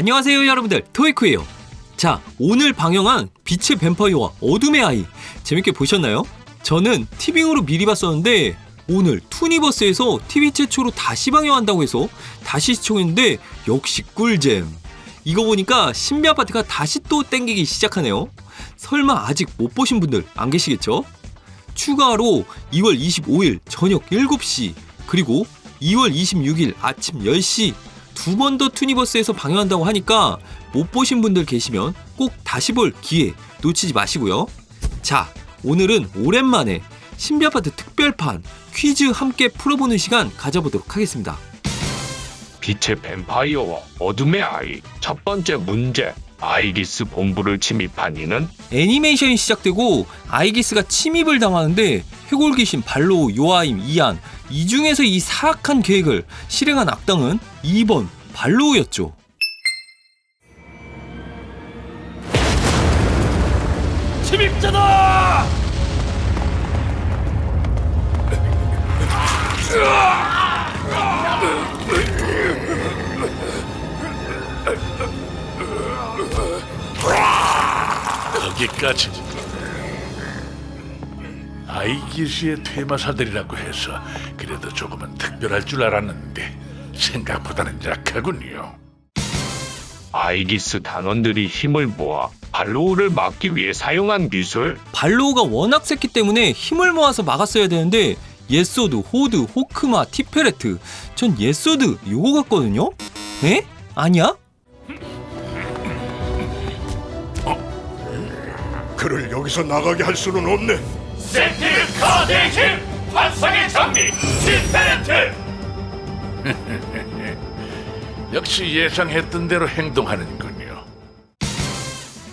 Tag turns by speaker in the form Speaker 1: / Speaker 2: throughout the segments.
Speaker 1: 안녕하세요 여러분들. 토이쿠예요. 자 오늘 방영한 빛의 뱀파이어와 어둠의 아이. 재밌게 보셨나요? 저는 티빙으로 미리 봤었는데 오늘 투니버스에서 TV 최초로 다시 방영한다고 해서 다시 시청했는데 역시 꿀잼. 이거 보니까 신비 아파트가 다시 또 땡기기 시작하네요. 설마 아직 못 보신 분들 안 계시겠죠? 추가로 2월 25일 저녁 7시 그리고 2월 26일 아침 10시 두 번 더 투니버스에서 방영한다고 하니까 못 보신 분들 계시면 꼭 다시 볼 기회 놓치지 마시고요. 자, 오늘은 오랜만에 신비 아파트 특별판 퀴즈 함께 풀어보는 시간 가져보도록 하겠습니다.
Speaker 2: 빛의 뱀파이어와 어둠의 아이 첫 번째 문제 아이리스 본부를 침입한 이는
Speaker 1: 애니메이션이 시작되고 아이기스가 침입을 당하는데 해골 귀신 발로 요아임 이안 이 중에서 이 사악한 계획을 실행한 악당은 2번 발로우였죠.
Speaker 3: 침입자다! 거기까지. 아이기스의 퇴마사들이라고 해서 그래도 조금은 특별할 줄 알았는데 생각보다는 약하군요.
Speaker 2: 아이리스 단원들이 힘을 모아 발로우를 막기 위해 사용한 기술
Speaker 1: 발로우가 워낙 셌기 때문에 힘을 모아서 막았어야 되는데 예소드, 호드, 호크마, 티페레트 전 예소드 요거 같거든요? 에? 아니야?
Speaker 4: 그를 여기서 나가게 할 수는 없네.
Speaker 3: 센티를 카드의 힘! 환상의 장미! 티페렌트! 역시 예상했던 대로 행동하는군요.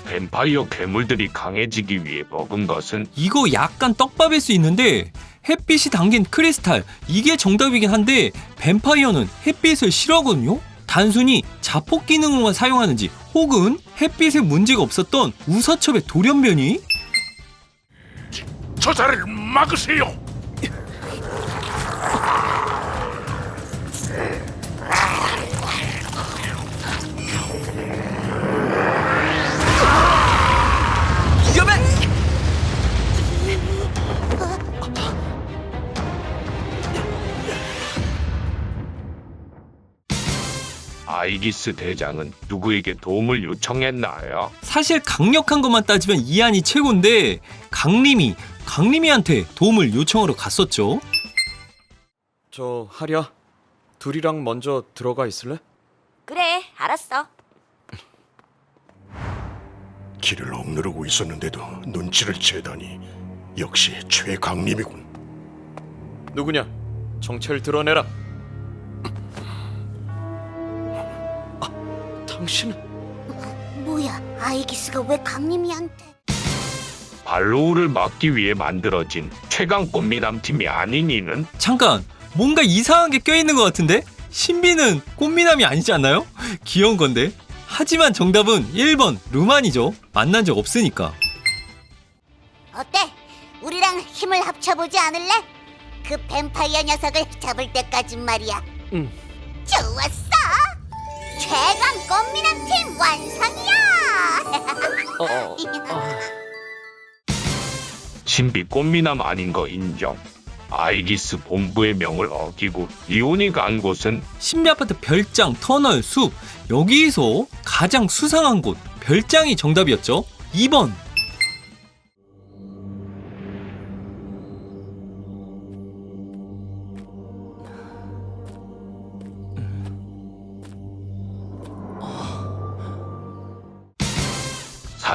Speaker 2: 뱀파이어 괴물들이 강해지기 위해 먹은 것은
Speaker 1: 이거 약간 떡밥일 수 있는데 햇빛이 담긴 크리스탈 이게 정답이긴 한데 뱀파이어는 햇빛을 싫어하거든요? 단순히 자폭 기능으로만 사용하는지 혹은 햇빛에 문제가 없었던 우사첩의 돌연변이?
Speaker 3: 저 자를 막으세요!
Speaker 2: 아이리스 대장은 누구에게 도움을 요청했나요?
Speaker 1: 사실 강력한 것만 따지면 이안이 최고인데 강림이 강림이한테 도움을 요청하러 갔었죠.
Speaker 5: 저 하랴 둘이랑 먼저 들어가 있을래?
Speaker 6: 그래, 알았어.
Speaker 4: 길을 억누르고 있었는데도 눈치를 채다니 역시 최강림이군.
Speaker 5: 누구냐? 정체를 드러내라. 당신은
Speaker 6: 뭐야, 아이기스가 왜 강림이한테?
Speaker 2: 발로우를 막기 위해 만들어진 최강 꽃미남 팀이 아닌 이는
Speaker 1: 잠깐 뭔가 이상한 게 껴있는 것 같은데? 신비는 꽃미남이 아니지 않나요? 귀여운 건데. 하지만 정답은 1번 루만이죠. 만난 적 없으니까.
Speaker 6: 어때? 우리랑 힘을 합쳐보지 않을래? 그 뱀파이어 녀석을 잡을 때까진 말이야.
Speaker 5: 응.
Speaker 6: 좋았어. 최강 꽃미남 팀 완성이야.
Speaker 5: 어, 어,
Speaker 2: 신비 꽃미남 아닌 거 인정. 아이리스 본부의 명을 어기고 리온이 간 곳은
Speaker 1: 신비 아파트 별장, 터널, 숲 여기서 가장 수상한 곳 별장이 정답이었죠. 2번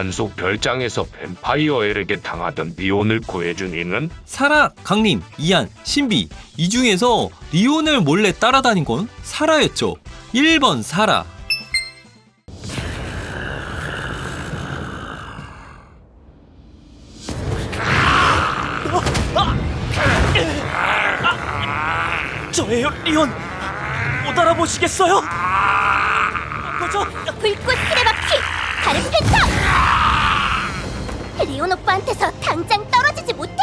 Speaker 2: 산속 별장에서 뱀파이어에게 당하던 리온을 구해준 이는
Speaker 1: 사라, 강림, 이안, 신비 이 중에서 리온을 몰래 따라다닌 건 사라였죠. 1번 사라.
Speaker 5: 저예요, 리온. 못 알아보시겠어요? 뭐죠?
Speaker 6: 불꽃 쓰레받기 다른 펜타. 리온 오빠한테서 당장 떨어지지 못해?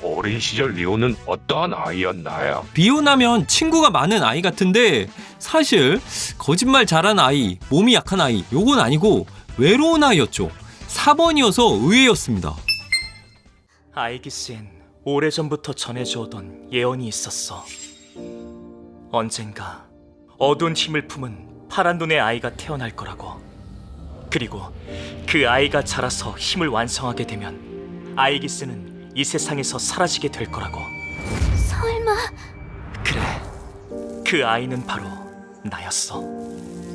Speaker 2: 어린 시절 리오는 어떠한 아이였나요?
Speaker 1: 리오나면 친구가 많은 아이 같은데 사실 거짓말 잘하는 아이, 몸이 약한 아이 요건 아니고 외로운 아이였죠. 4번이어서 의외였습니다.
Speaker 5: 아이기스엔 오래전부터 전해져오던 예언이 있었어. 언젠가 어두운 힘을 품은 파란 눈의 아이가 태어날 거라고. 그리고 그 아이가 자라서 힘을 완성하게 되면 아이기스는 이 세상에서 사라지게 될 거라고.
Speaker 6: 설마
Speaker 5: 그래. 그 아이는 바로 나였어.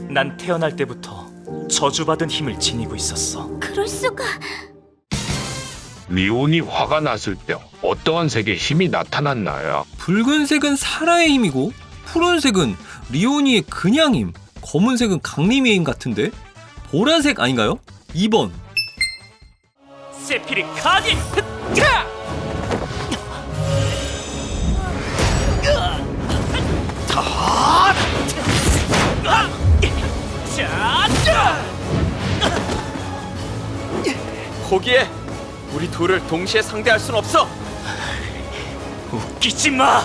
Speaker 5: 난 태어날 때부터 저주받은 힘을 지니고 있었어.
Speaker 6: 그럴 수가?
Speaker 2: 리온이 화가 났을 때 어떠한 색의 힘이 나타났나요?
Speaker 1: 붉은색은 사라의 힘이고 푸른색은 리오니의 그냥 힘, 검은색은 강림의 힘 같은데 보라색 아닌가요? 2번.
Speaker 5: 세피리 카디! 포기해. 우리 둘을 동시에 상대할 순 없어. 웃기지 마.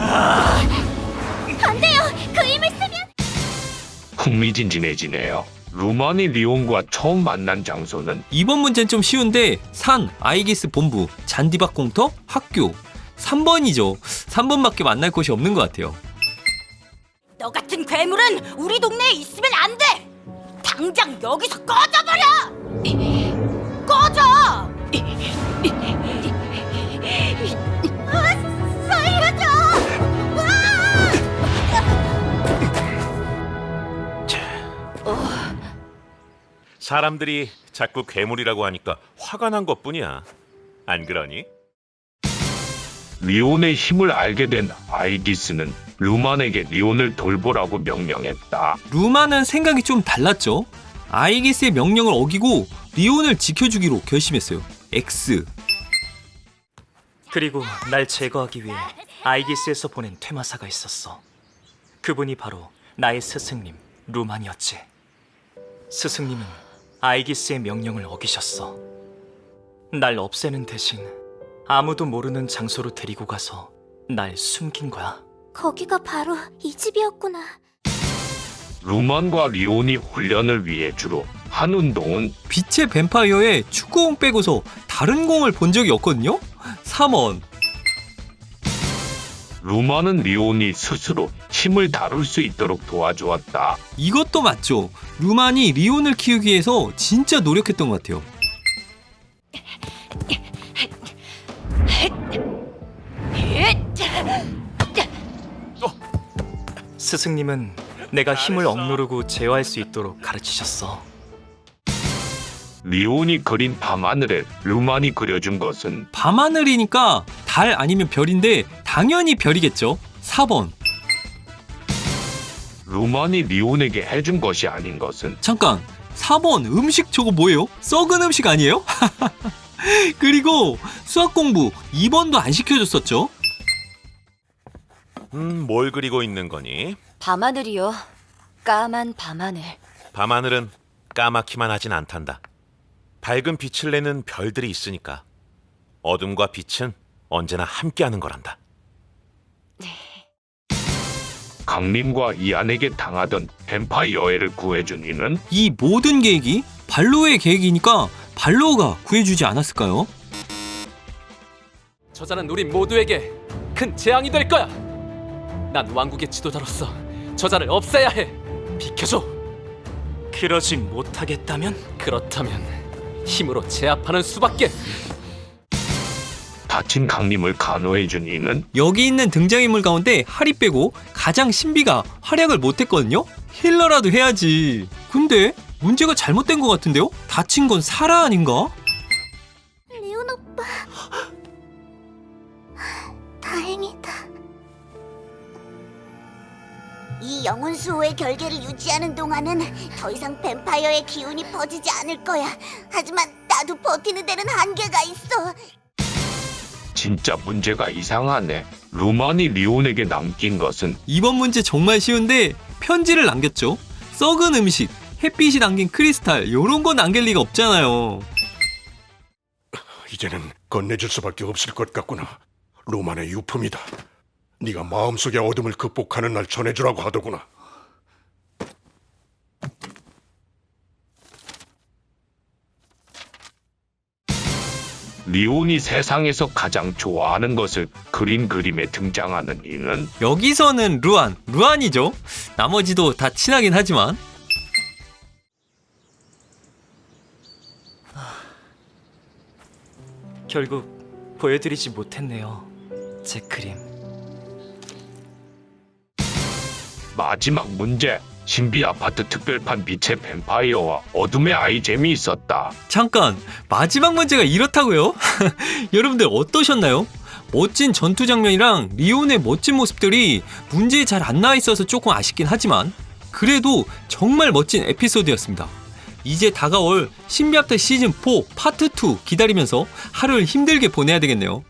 Speaker 6: 안
Speaker 2: 흥미진진해지네요. 루만이 리온과 처음 만난 장소는
Speaker 1: 2번 문제는 좀 쉬운데 산, 아이기스 본부, 잔디밭 공터, 학교 3번이죠 3번밖에 만날 곳이 없는 것 같아요
Speaker 6: 너 같은 괴물은 우리 동네에 있으면 안 돼. 당장 여기서 꺼져버려.
Speaker 7: 사람들이 자꾸 괴물이라고 하니까 화가 난 것뿐이야. 안 그러니?
Speaker 2: 리온의 힘을 알게 된 아이기스는 루만에게 리온을 돌보라고 명령했다.
Speaker 1: 루마는 생각이 좀 달랐죠 아이기스의 명령을 어기고 리온을 지켜주기로 결심했어요 X
Speaker 5: 그리고 날 제거하기 위해 아이기스에서 보낸 퇴마사가 있었어. 그분이 바로 나의 스승님 루만이었지. 스승님은 아이기스의 명령을 어기셨어. 날 없애는 대신 아무도 모르는 장소로 데리고 가서 날 숨긴 거야.
Speaker 6: 거기가 바로 이 집이었구나.
Speaker 2: 루만과 리온이 훈련을 위해 주로 한 운동은
Speaker 1: 빛의 뱀파이어에 축구공 빼고서 다른 공을 본 적이 없거든요 3원
Speaker 2: 루만은 리온이 스스로 힘을 다룰 수 있도록 도와주었다.
Speaker 1: 이것도 맞죠. 루만이 리온을 키우기 위해서 진짜 노력했던 것 같아요.
Speaker 5: 스승님은 내가 힘을 억누르고 제어할 수 있도록 가르치셨어.
Speaker 2: 리온이 그린 밤하늘에 루만이 그려준 것은
Speaker 1: 밤하늘이니까 달 아니면 별인데 당연히 별이겠죠. 4번
Speaker 2: 루만이 리온에게 해준 것이 아닌 것은
Speaker 1: 잠깐 4번 음식 저거 뭐예요? 썩은 음식 아니에요? 그리고 수학 공부 2번도 안 시켜줬었죠?
Speaker 7: 음, 뭘 그리고 있는 거니?
Speaker 8: 밤하늘이요. 까만 밤하늘.
Speaker 7: 밤하늘은 까맣기만 하진 않단다. 밝은 빛을 내는 별들이 있으니까 어둠과 빛은 언제나 함께하는 거란다.
Speaker 2: 강림과 이안에게 당하던 뱀파이어애를 구해준 이는
Speaker 1: 이 모든 계획이 발로의 계획이니까 발로가 구해주지 않았을까요?
Speaker 9: 저자는 우리 모두에게 큰 재앙이 될 거야. 난 왕국의 지도자로서 저자를 없애야 해. 비켜줘.
Speaker 5: 그러지 못하겠다면
Speaker 9: 그렇다면 힘으로 제압하는 수밖에.
Speaker 2: 다친 강림을 간호해 준 이는
Speaker 1: 여기 있는 등장인물 가운데 하리 빼고 가장 신비가 활약을 못했거든요? 힐러라도 해야지 근데 문제가 잘못된 것 같은데요? 다친 건 사라 아닌가?
Speaker 6: 리온 오빠. 다행이다. 이 영혼 수호의 결계를 유지하는 동안은 더 이상 뱀파이어의 기운이 퍼지지 않을 거야. 하지만 나도 버티는 데는 한계가 있어.
Speaker 2: 진짜 문제가 이상하네. 루만이 리온에게 남긴 것은
Speaker 1: 이번 문제 정말 쉬운데 편지를 남겼죠 썩은 음식, 햇빛이 남긴 크리스탈 요런 거 남길 리가 없잖아요
Speaker 4: 이제는 건네줄 수밖에 없을 것 같구나. 로만의 유품이다. 네가 마음속의 어둠을 극복하는 날 전해주라고 하더구나.
Speaker 2: 리온이 세상에서 가장 좋아하는 것을 그린 그림에 등장하는 이는
Speaker 1: 여기서는 루안, 루안이죠. 나머지도 다 친하긴 하지만
Speaker 5: 결국 보여드리지 못했네요. 제 그림.
Speaker 2: 마지막 문제. 신비 아파트 특별판 빛의 뱀파이어와 어둠의 아이 재미있었다.
Speaker 1: 잠깐 마지막 문제가 이렇다고요? 여러분들 어떠셨나요? 멋진 전투 장면이랑 리온의 멋진 모습들이 문제에 잘 안 나와 있어서 조금 아쉽긴 하지만 그래도 정말 멋진 에피소드였습니다. 이제 다가올 신비아트 시즌 4 파트 2 기다리면서 하루를 힘들게 보내야 되겠네요.